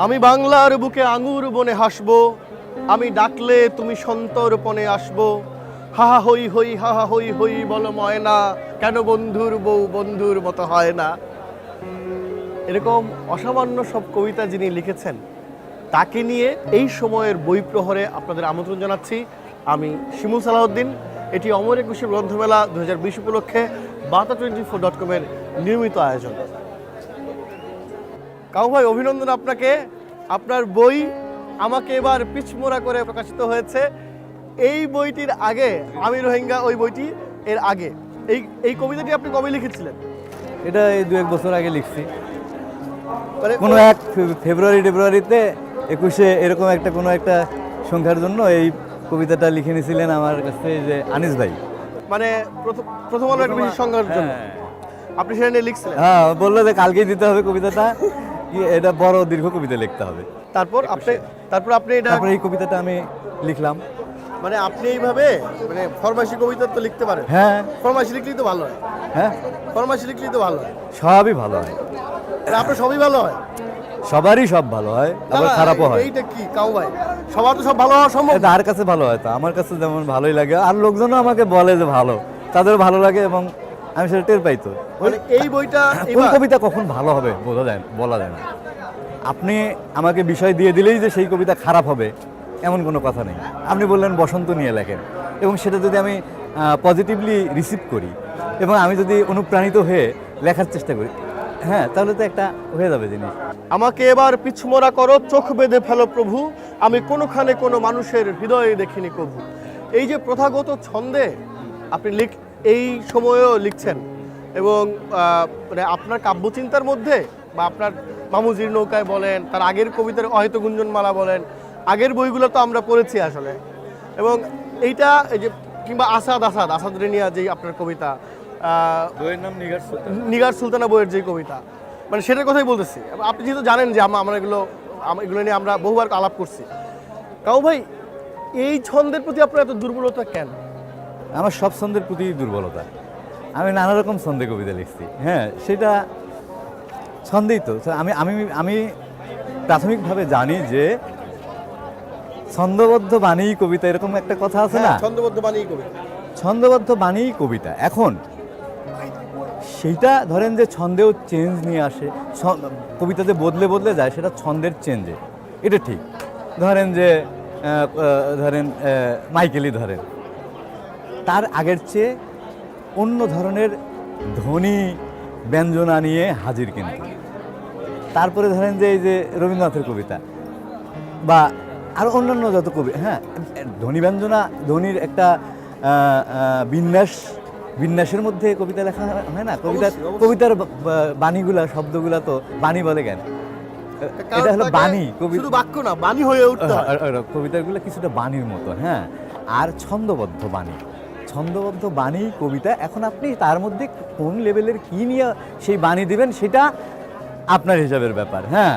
আমি বাংলার বুকে আঙুর বনে হাসব। আমি ডাকলে তুমি সন্তর্পণে আসব। হাহা হই হই হাহা হই হই বল ময়না, কেন বন্ধুর বউ বন্ধুর মতো হয় না? এরকম অসামান্য সব কবিতা যিনি লিখেছেন, তাকে নিয়ে এই সময়ের বই প্রহরে আপনাদের আমন্ত্রণ জানাচ্ছি। আমি শিমুল সালাউদ্দিন, এটি অমর একুশে গ্রন্থমেলা দু হাজার বিশ উপলক্ষে বাতা টোয়েন্টি ফোর ডট কমের নিয়মিত আয়োজন। কাউ ভাই অভিনন্দন আপনাকে। আপনার বই আমাকে এবার পিছমোড়া করে প্রকাশিত হয়েছে। এই বইটির আগে আমি রোহিঙ্গা ওই বইটি এর আগে। এই এই কবিতাটি আপনি কবে লিখেছিলেন? এটা এই দু এক বছর আগে লিখছি। মানে কোনো এক ফেব্রুয়ারি টেব্রুয়ারিতে একুশে এরকম একটা কোনো একটা সংখ্যার জন্য এই কবিতাটা লিখে নিয়েছিলেন আমার কাছে যে আনিস ভাই। মানে প্রথম প্রথম আলো একটা বিশেষ সংখ্যার জন্য। হ্যাঁ। আপনি সেটা নিয়ে লিখছিলেন? হ্যাঁ বলল যে কালকেই দিতে হবে কবিতাটা। এটা বড় দীর্ঘ কবিতা লিখতে হবে। তারপর আপনি তারপর আপনি এটা তারপরে এই কবিতাটা আমি লিখলাম। মানে আপনি এইভাবে মানে ফরমাসি কবিতা তো লিখতে পারেন। হ্যাঁ। ফরমাসি লিখলেই তো ভালো হয়। হ্যাঁ। ফরমাসি লিখলেই তো ভালো হয়। সবই ভালো হয়। আপনার সবই ভালো হয়? সবারই সব ভালো হয় আবার খারাপও হয়। এইটা কি? কাউ ভাই। সবার তো সব ভালো হওয়া সম্ভব। আর কাছে ভালো হয় তো আমার কাছে যেমন ভালোই লাগে। আর লোকজনও আমাকে বলে যে ভালো তাদের ভালো লাগে এবং আমি সেটা টের পাই তো। মানে এই বইটা কোন কবিতা কখন ভালো হবে বোঝা যায় বলা যায় না। আপনি আমাকে বিষয় দিয়ে দিলেই যে সেই কবিতা খারাপ হবে এমন কোনো কথা নেই। আপনি বললেন বসন্ত নিয়ে লেখেন এবং সেটা যদি আমি পজিটিভলি রিসিভ করি এবং আমি যদি অনুপ্রাণিত হয়ে লেখার চেষ্টা করি হ্যাঁ তাহলে তো একটা হয়ে যাবে জিনিস। আমাকে এবার পিছমোরা করো চোখ বেঁধে ফেলো প্রভু। আমি কোনোখানে কোনো মানুষের হৃদয়ে দেখিনি প্রভু। এই যে প্রথাগত ছন্দে আপনি লিখ এই সময়েও লিখছেন এবং মানে আপনার কাব্যচিন্তার মধ্যে বা আপনার মামুজির নৌকায় বলেন তার আগের কবিতার অহেত গুঞ্জনমালা বলেন আগের বইগুলো তো আমরা পড়েছি আসলে। এবং এইটা এই যে কিংবা আসাদ আসাদ আসাদ রেনিয়া যেই আপনার কবিতা বইয়ের নাম নিগার নিগার সুলতানা বইয়ের যে কবিতা মানে সেটার কথাই বলতেছি। আপনি যেহেতু জানেন যে আমরা আমরা এগুলো এগুলো নিয়ে আমরা বহুবার আলাপ করছি। কাউ ভাই এই ছন্দের প্রতি আপনার এত দুর্বলতা কেন? আমার সব ছন্দের প্রতি দুর্বলতা। আমি নানা রকম ছন্দে কবিতা লিখছি। হ্যাঁ সেটা ছন্দেই তো। আমি আমি আমি প্রাথমিকভাবে জানি যে ছন্দবদ্ধ বাণী কবিতা এরকম একটা কথা আছে না? হ্যাঁ, ছন্দবদ্ধ বাণী কবিতা। ছন্দবদ্ধ বাণী কবিতা। এখন সেইটা ধরেন যে ছন্দেও চেঞ্জ নিয়ে আসে ছ- কবিতা যে বদলে বদলে যায় সেটা ছন্দের চেঞ্জে এটা ঠিক। ধরেন যে ধরেন মাইকেলই ধরেন। তার আগের চেয়ে অন্য ধরনের ধ্বনি ব্যঞ্জনা নিয়ে হাজির কিন্তু। তারপরে ধরেন যে এই যে রবীন্দ্রনাথের কবিতা বা আর অন্যান্য যত কবি হ্যাঁ ধ্বনি ব্যঞ্জনা ধ্বনির একটা বিন্যাস বিন্যাসের মধ্যে কবিতা লেখা হয়- না? কবিতার। কবিতার বাণীগুলা শব্দগুলা তো বাণী বলে কেন? এটা হলো বাণী কবি বাক্য না বাণী হয়ে উঠতে কবিতাগুলো কিছুটা বাণীর মতো হ্যাঁ। আর ছন্দবদ্ধ বাণী। ছন্দবদ্ধ বাণী কবিতা এখন আপনি তার মধ্যে কোন লেভেলের কি নিয়ে সেই বাণী দিবেন সেটা আপনার হিসাবের ব্যাপার হ্যাঁ?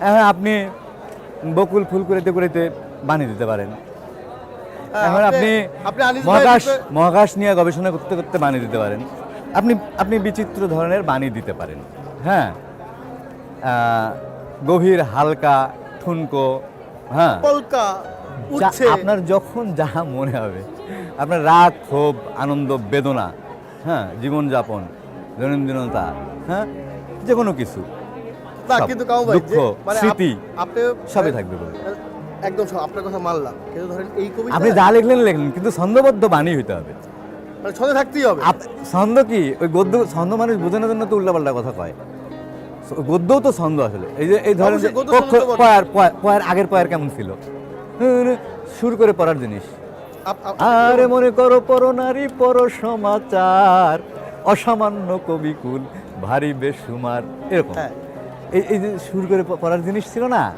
এখন আপনি বকুল ফুল করিতে করেতে বাণী দিতে পারেন। হ্যাঁ, এখন আপনি মহাকাশ মহাকাশ নিয়ে গবেষণা করতে করতে বাণী দিতে পারেন। আপনি আপনি বিচিত্র ধরনের বাণী দিতে পারেন হ্যাঁ? গভীর হালকা ঠুনকো হ্যাঁ? উঠছে। আপনার যখন যা মনে হবে। আপনার রাগ ক্ষোভ আনন্দ বেদনা হ্যাঁ জীবনযাপন দৈনন্দিনতা হ্যাঁ যে কোনো কিছু। না কিন্তু কাউ ভাই মানে স্মৃতি, আপনি সবই থাকবে বলে। একদম আপনার কথা মানলাম। কিন্তু ধরেন এই কবিতা আপনি যা লিখলেন লিখলেন কিন্তু ছন্দবদ্ধ বাণী হইতে হবে। মানে ছন্দে থাকতেই হবে। ছন্দ কি? ওই গদ্য ছন্দ মানুষ বোঝানোর জন্য তো উল্টাপাল্টা কথা কয়। গদ্যও তো ছন্দ আসলে। এই যে এই ধরেন যে অবশ্যই, গদ্য পক্ষ- ছন্দ তো বটে। পয়ার পয়ার আগের পয়ার কেমন ছিল? সুর করে পড়ার জিনিস। আরে মনে করো পর নারী পর সমাচার। অসামান্য কবিকুল ভারী বেসুমার এরকম। হ্যাঁ। এই এই যে সুর করে পড়ার জিনিস ছিল না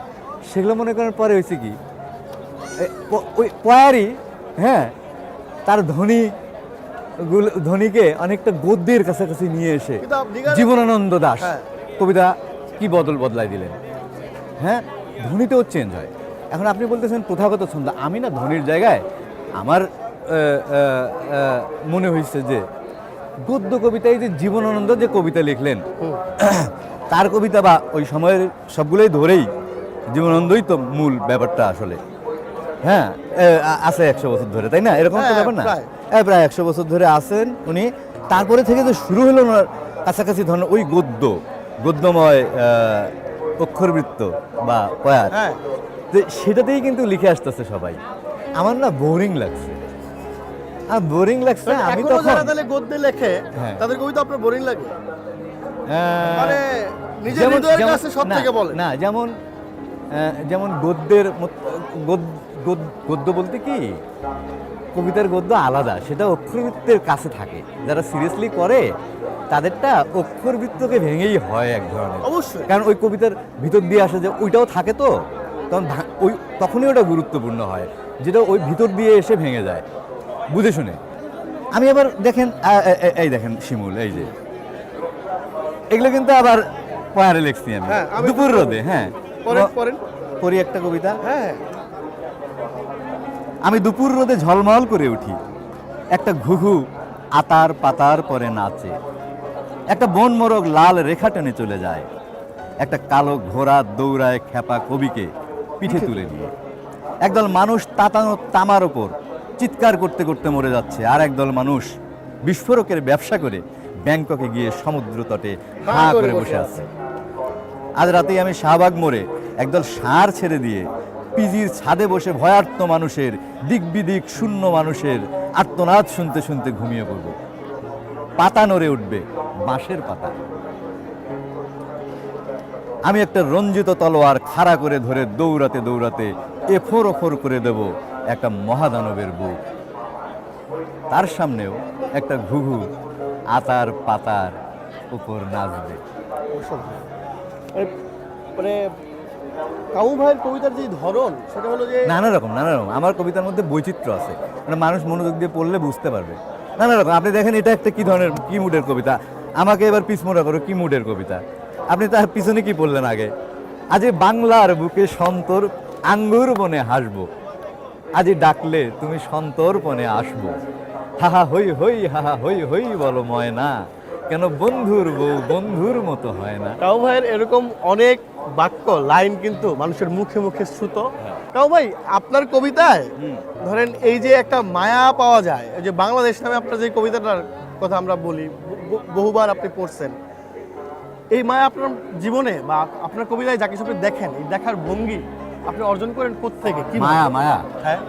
সেগুলো মনে করেন পরে হয়েছে কি? ওই পয়ারই হ্যাঁ তার ধ্বনি গুলো- ধ্বনিকে অনেকটা গদ্যের কাছাকাছি নিয়ে এসে জীবনানন্দ দাস। হ্যাঁ। কবিতা কি বদল বদলাই দিলেন? হ্যাঁ ধ্বনিতেও চেঞ্জ হয়। এখন আপনি বলতেছেন প্রথাগত ছন্দ। আমি না ধ্বনির জায়গায় আমার মনে হয়েছে যে গদ্য কবিতায় যে জীবনানন্দ যে কবিতা লিখলেন তার কবিতা বা ওই সময়ের সবগুলোই ধরেই জীবনানন্দই তো মূল ব্যাপারটা আসলে। হ্যাঁ আছে একশো বছর ধরে তাই না? এরকম তো হ্যাঁ, ব্যাপার না? প্রায়। একশো বছর ধরে আছেন উনি। তারপরে থেকে যে শুরু হলো ওনার কাছাকাছি ধরনের ওই গদ্য গদ্যময় অক্ষরবৃত্ত বা পয়ার হ্যাঁ। তো সেটাতেই কিন্তু লিখে আসতেছে সবাই। আমার না বোরিং লাগছে। আর বোরিং লাগছে আমি তখন যারা তাহলে গদ্যে লেখে হ্যাঁ। তাদের কবিতা আপনার বোরিং লাগে? মানে নিজের হৃদয়ের কাছে সব থেকে বলে। না যেমন যেমন গদ্যের গদ্য বলতে কি? কবিতার গদ্য আলাদা সেটা অক্ষরবৃত্তের কাছে থাকে। যারা সিরিয়াসলি করে তাদেরটা অক্ষরবৃত্তকে ভেঙেই হয় এক ধরনের। অবশ্যই। কারণ ওই কবিতার ভিতর দিয়ে আসে যে ওইটাও থাকে তো। তখন ওই তখনই ওটা গুরুত্বপূর্ণ হয় যেটা ওই ভিতর দিয়ে এসে ভেঙে যায়। বুঝে শুনে? আমি আবার দেখেন এই দেখেন শিমুল এই যে। এগুলো কিন্তু আবার পয়ারে লিখছি আমি। হ্যাঁ, দুপুর রোদে হ্যাঁ। পড়ি একটা কবিতা। হ্যাঁ। আমি দুপুর রোদে ঝলমল করে উঠি। একটা ঘুঘু আতার পাতার পরে নাচে। একটা বন মোরগ লাল রেখা টেনে চলে যায়। একটা কালো ঘোড়া দৌড়ায় খেপা কবিকে। পিঠে তুলে নিয়ে। একদল মানুষ তাতানো তামার ওপর চিৎকার করতে করতে মরে যাচ্ছে আর একদল মানুষ বিস্ফোরকের ব্যবসা করে ব্যাংককে গিয়ে সমুদ্র তটে হাঁ করে বসে আছে। আজ রাতেই আমি শাহবাগ মোড়ে একদল সার ছেড়ে দিয়ে পিজির ছাদে বসে ভয়ার্ত মানুষের দিক বিদিক শূন্য মানুষের আর্তনাদ শুনতে শুনতে ঘুমিয়ে পড়ব। পাতা নড়ে উঠবে বাঁশের পাতা। আমি একটা রঞ্জিত তলোয়ার খাড়া করে ধরে দৌড়াতে দৌড়াতে এফোর ওফোর করে দেব একটা মহাদানবের বুক। তার সামনেও একটা ঘুঘু আতার পাতার উপর নাচবে। মানে- মানে ভাইয়ের কবিতার যে ধরন সেটা হলো যে নানা রকম নানা রকম। আমার কবিতার মধ্যে বৈচিত্র্য আছে। মানে মানুষ মনোযোগ দিয়ে পড়লে বুঝতে পারবে। নানা রকম। আপনি দেখেন এটা একটা কি ধরনের কি মুডের কবিতা? আমাকে এবার পিসমোড়া করো কি মুডের কবিতা? আপনি তার পিছনে কি বললেন আগে? আজ বাংলার বুকে সন্তর আঙ্গুর বনে হাসবো। আজ ডাকলে তুমি সন্তর বনে আসব। হাহা হই হই হাহা হই হই বলো ময়না কেন বন্ধুর বউ বন্ধুর মতো হয় না? কাউ ভাইয়ের এরকম অনেক বাক্য লাইন কিন্তু মানুষের মুখে মুখে শ্রুত। কাউ ভাই আপনার কবিতায় ধরেন এই যে একটা মায়া পাওয়া যায় এই যে বাংলাদেশ নামে আপনার যে কবিতাটার কথা আমরা বলি বহুবার আপনি পড়ছেন এই মায়া আপনার জীবনে বা আপনার কবিতায় যাকে সব দেখেন এই দেখার ভঙ্গি আপনি অর্জন করেন কোত্থেকে? কি মায়া মায়া। হ্যাঁ।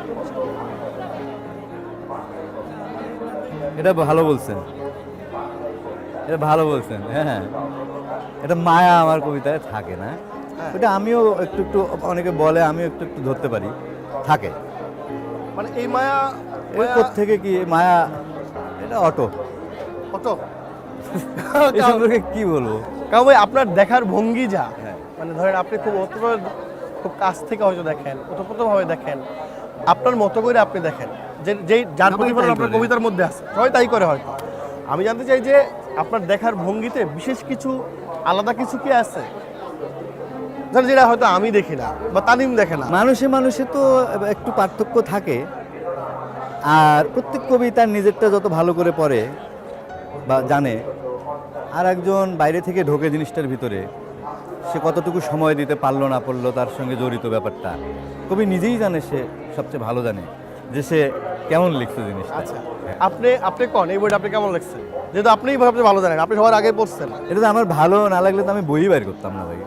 এটা ভালো বলছেন। এটা ভালো বলছেন হ্যাঁ। এটা মায়া আমার কবিতায় থাকে না। হ্যাঁ। ওটা আমিও একটু একটু অনেকে বলে আমিও একটু একটু ধরতে পারি। থাকে। মানে এই মায়া থেকে কি? মায়া এটা অটো। কত এই সম্পর্কে কি বলব? ভাই আপনার দেখার ভঙ্গি যা। হ্যাঁ। মানে ধরেন আপনি খুব অতপ্র খুব কাছ থেকে হয়তো দেখেন ওতপ্রোতভাবে দেখেন। আপনার মতো করে আপনি দেখেন। যে যেই যার প্রতিফলন আপনার কবিতার মধ্যে আছে। সবাই তাই করে হয়তো। আমি জানতে চাই যে আপনার দেখার ভঙ্গিতে বিশেষ কিছু আলাদা কিছু কি আছে? যেটা হয়তো আমি দেখি না বা তানিম দেখে না। মানুষে মানুষে তো একটু পার্থক্য থাকে। আর প্রত্যেক কবি তার নিজেরটা যত ভালো করে পড়ে বা জানে আর একজন বাইরে থেকে ঢোকে জিনিসটার ভিতরে সে কতটুকু সময় দিতে পারল না পারল তার সঙ্গে জড়িত ব্যাপারটা। কবি নিজেই জানে সে সবচেয়ে ভালো জানে যে সে কেমন লিখছে জিনিস আচ্ছা আপনি আপনি কন? এই বইটা আপনি কেমন লিখছেন? যেহেতু আপনিই ভাবতে ভালো জানেন আপনি সবার আগে পড়ছেন। এটা তো আমার ভালো না লাগলে তো আমি বই বের করতাম না ভাই।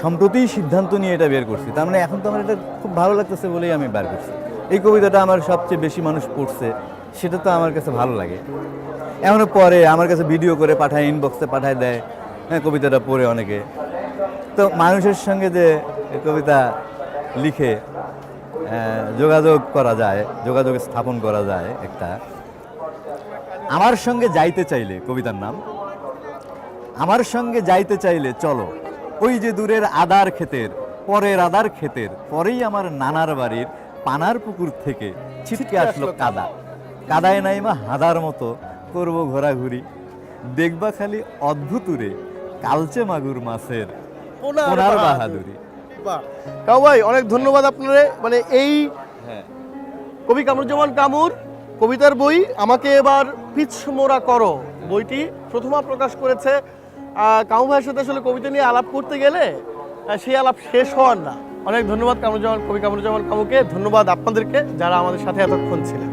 সম্প্রতি সিদ্ধান্ত নিয়ে এটা বের করছি তার মানে এখন তো আমার এটা খুব ভালো লাগতেছে বলেই আমি বের করছি। এই কবিতাটা আমার সবচেয়ে বেশি মানুষ পড়ছে সেটা তো আমার কাছে ভালো লাগে। এখনও পরে আমার কাছে ভিডিও করে পাঠায় ইনবক্সে পাঠায় দেয়। হ্যাঁ কবিতাটা পড়ে অনেকে। তো মানুষের সঙ্গে যে কবিতা লিখে যোগাযোগ করা যায়, যোগাযোগ স্থাপন করা যায় একটা, আমার সঙ্গে যাইতে চাইলে, কবিতার নাম, আমার সঙ্গে যাইতে চাইলে চলো, ওই যে দূরের আদার ক্ষেতের, পরের আদার ক্ষেতের, পরেই আমার নানার বাড়ির, পানার পুকুর থেকে ছিটকে আসলো কাদা। কাদায় নাইমা হাদার মতো করব ঘোরাঘুরি। দেখবা খালি অদ্ভুতুরে কালচে মাগুর মাছের ওনার বাহাদুরি। বাহ। কাউ ভাই অনেক ধন্যবাদ আপনারে। মানে এই হ্যাঁ। কবি কামরুজ্জামান কামুর কবিতার বই আমাকে এবার পিছমোড়া করো। বইটি প্রথমা প্রকাশ করেছে কামু ভাইয়ের সাথে আসলে কবিতা নিয়ে আলাপ করতে গেলে সেই আলাপ শেষ হওয়ার না। অনেক ধন্যবাদ কামরুজ্জামান কবি কামরুজ্জামান কামুকে। ধন্যবাদ আপনাদেরকে যারা আমাদের সাথে এতক্ষণ ছিলেন।